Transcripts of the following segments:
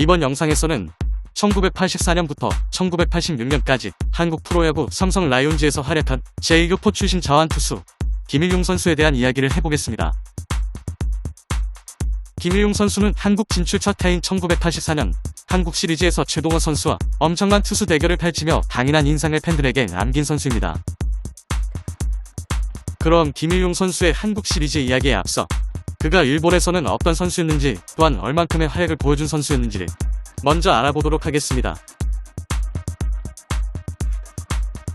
이번 영상에서는 1984년부터 1986년까지 한국 프로야구 삼성 라이온즈에서 활약한 제2교포 출신 자완투수 김일용 선수에 대한 이야기를 해보겠습니다. 김일용 선수는 한국 진출 첫 해인 1984년 한국 시리즈에서 최동원 선수와 엄청난 투수 대결을 펼치며 강인한 인상을 팬들에게 남긴 선수입니다. 그럼 김일용 선수의 한국 시리즈 이야기에 앞서 그가 일본에서는 어떤 선수였는지 또한 얼만큼의 활약을 보여준 선수였는지를 먼저 알아보도록 하겠습니다.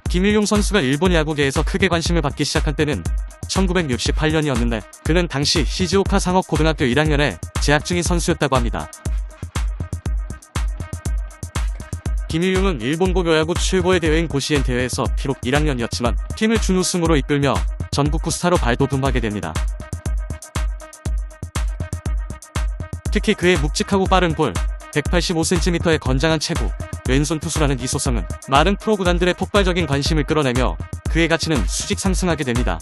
김일용 선수가 일본 야구계에서 크게 관심을 받기 시작한 때는 1968년이었는데 그는 당시 시즈오카 상업 고등학교 1학년에 재학 중인 선수였다고 합니다. 김일용은 일본 고교야구 최고의 대회인 고시엔 대회에서 비록 1학년이었지만 팀을 준우승으로 이끌며 전국구 스타로 발돋움하게 됩니다. 특히 그의 묵직하고 빠른 볼, 185cm의 건장한 체구, 왼손 투수라는 이 소성은 많은 프로 구단들의 폭발적인 관심을 끌어내며 그의 가치는 수직 상승하게 됩니다.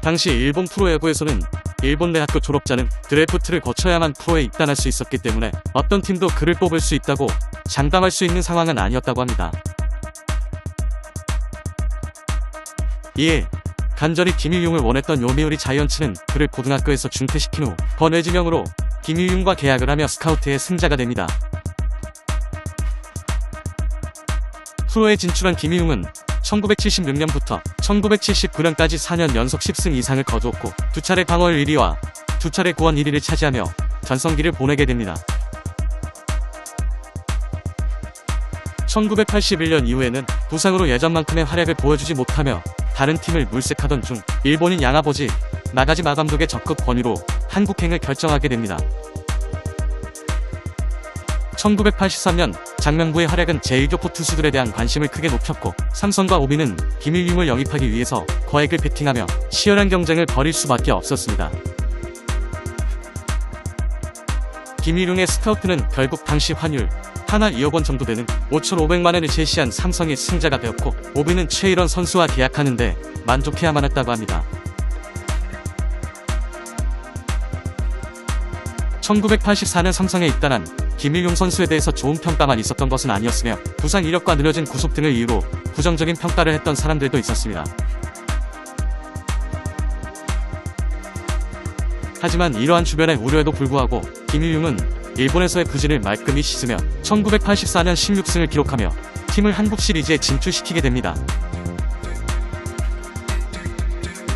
당시 일본 프로야구에서는 일본 대학교 졸업자는 드래프트를 거쳐야만 프로에 입단할 수 있었기 때문에 어떤 팀도 그를 뽑을 수 있다고 장담할 수 있는 상황은 아니었다고 합니다. 이에 간절히 김일용을 원했던 요미우리 자이언츠는 그를 고등학교에서 중퇴시킨 후 번외지명으로 김일용과 계약을 하며 스카우트의 승자가 됩니다. 프로에 진출한 김일용은 1976년부터 1979년까지 4년 연속 10승 이상을 거두었고 두 차례 방어율 1위와 두 차례 구원 1위를 차지하며 전성기를 보내게 됩니다. 1981년 이후에는 부상으로 예전만큼의 활약을 보여주지 못하며 다른 팀을 물색하던 중 일본인 양아버지 나가지마 감독의 적극 권유로 한국행을 결정하게 됩니다. 1983년 장명부의 활약은 제1교포 투수들에 대한 관심을 크게 높였고 삼성과 오비는 김일용을 영입하기 위해서 거액을 베팅하며 치열한 경쟁을 벌일 수밖에 없었습니다. 김일용의 스카우트는 결국 당시 환율 하나 2억 원 정도 되는 5,500만 원을 제시한 삼성의 승자가 되었고 오비는 최일원 선수와 계약하는데 만족해야만 했다고 합니다. 1984년 삼성에 입단한 김일용 선수에 대해서 좋은 평가만 있었던 것은 아니었으며 부상 이력과 느려진 구속 등을 이유로 부정적인 평가를 했던 사람들도 있었습니다. 하지만 이러한 주변의 우려에도 불구하고 김일용은 일본에서의 부진을 말끔히 씻으며 1984년 16승을 기록하며 팀을 한국 시리즈에 진출시키게 됩니다.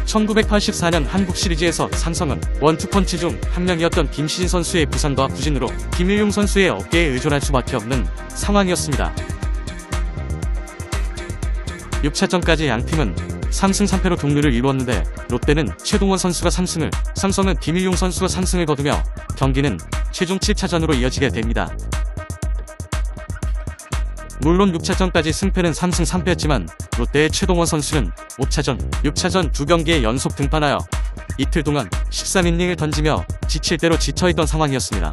1984년 한국 시리즈에서 삼성은 원투펀치 중 한 명이었던 김시진 선수의 부상과 부진으로 김일용 선수의 어깨에 의존할 수밖에 없는 상황이었습니다. 6차전까지 양 팀은 3승 3패로 동률을 이루었는데 롯데는 최동원 선수가 3승을, 삼성은 김일용 선수가 3승을 거두며 경기는 최종 7차전으로 이어지게 됩니다. 물론 6차전까지 승패는 3승 3패였지만 롯데의 최동원 선수는 5차전, 6차전 두 경기에 연속 등판하여 이틀 동안 13이닝을 던지며 지칠 대로 지쳐있던 상황이었습니다.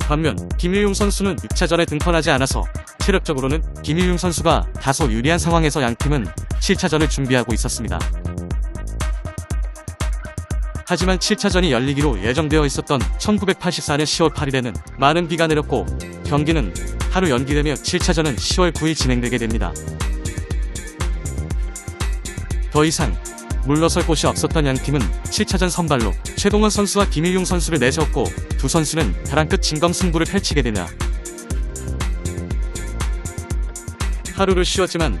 반면 김일용 선수는 6차전에 등판하지 않아서 체력적으로는 김일용 선수가 다소 유리한 상황에서 양팀은 7차전을 준비하고 있었습니다. 하지만 7차전이 열리기로 예정되어 있었던 1984년 10월 8일에는 많은 비가 내렸고 경기는 하루 연기되며 7차전은 10월 9일 진행되게 됩니다. 더 이상 물러설 곳이 없었던 양팀은 7차전 선발로 최동원 선수와 김일용 선수를 내세웠고 두 선수는 벼랑 끝 진검 승부를 펼치게 되나 하루를 쉬었지만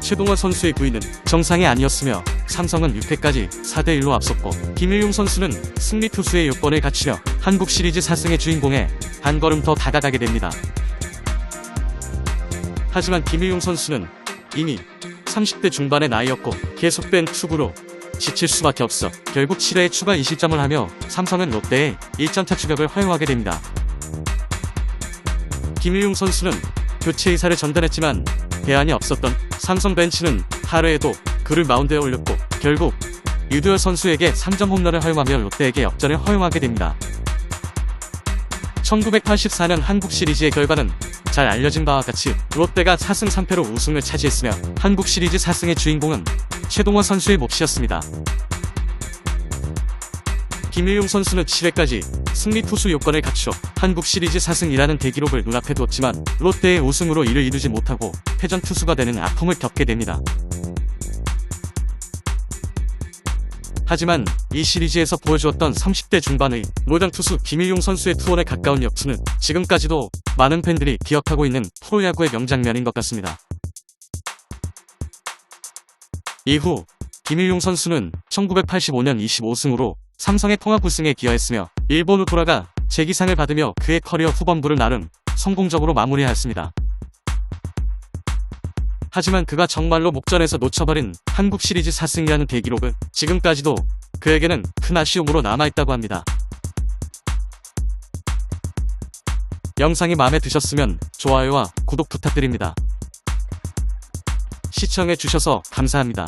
최동원 선수의 부인은 정상이 아니었으며 삼성은 6회까지 4대1로 앞섰고 김일용 선수는 승리 투수의 요건을 갖추려 한국 시리즈 4승의 주인공에 한 걸음 더 다가가게 됩니다. 하지만 김일용 선수는 이미 30대 중반의 나이였고 계속된 투구로 지칠 수밖에 없어 결국 7회에 추가 2실점을 하며 삼성은 롯데에 1점차 추격을 허용하게 됩니다. 김일용 선수는 교체 의사를 전달했지만 대안이 없었던 삼성 벤치는 하루에도 그를 마운드에 올렸고 결국 유두열 선수에게 3점 홈런을 허용하며 롯데에게 역전을 허용하게 됩니다. 1984년 한국 시리즈의 결과는 잘 알려진 바와 같이 롯데가 4승 3패로 우승을 차지했으며 한국 시리즈 4승의 주인공은 최동원 선수의 몫이었습니다. 김일용 선수는 7회까지 승리 투수 요건을 갖춰 한국 시리즈 4승이라는 대기록을 눈앞에 뒀지만 롯데의 우승으로 이를 이루지 못하고 패전 투수가 되는 아픔을 겪게 됩니다. 하지만 이 시리즈에서 보여주었던 30대 중반의 노장 투수 김일용 선수의 투혼에 가까운 역투는 지금까지도 많은 팬들이 기억하고 있는 프로야구의 명장면인 것 같습니다. 이후 김일용 선수는 1985년 25승으로 삼성의 통합 우승에 기여했으며 일본으로 돌아가 재기상을 받으며 그의 커리어 후반부를 나름 성공적으로 마무리하였습니다. 하지만 그가 정말로 목전에서 놓쳐버린 한국 시리즈 4승이라는 대기록은 지금까지도 그에게는 큰 아쉬움으로 남아있다고 합니다. 영상이 마음에 드셨으면 좋아요와 구독 부탁드립니다. 시청해주셔서 감사합니다.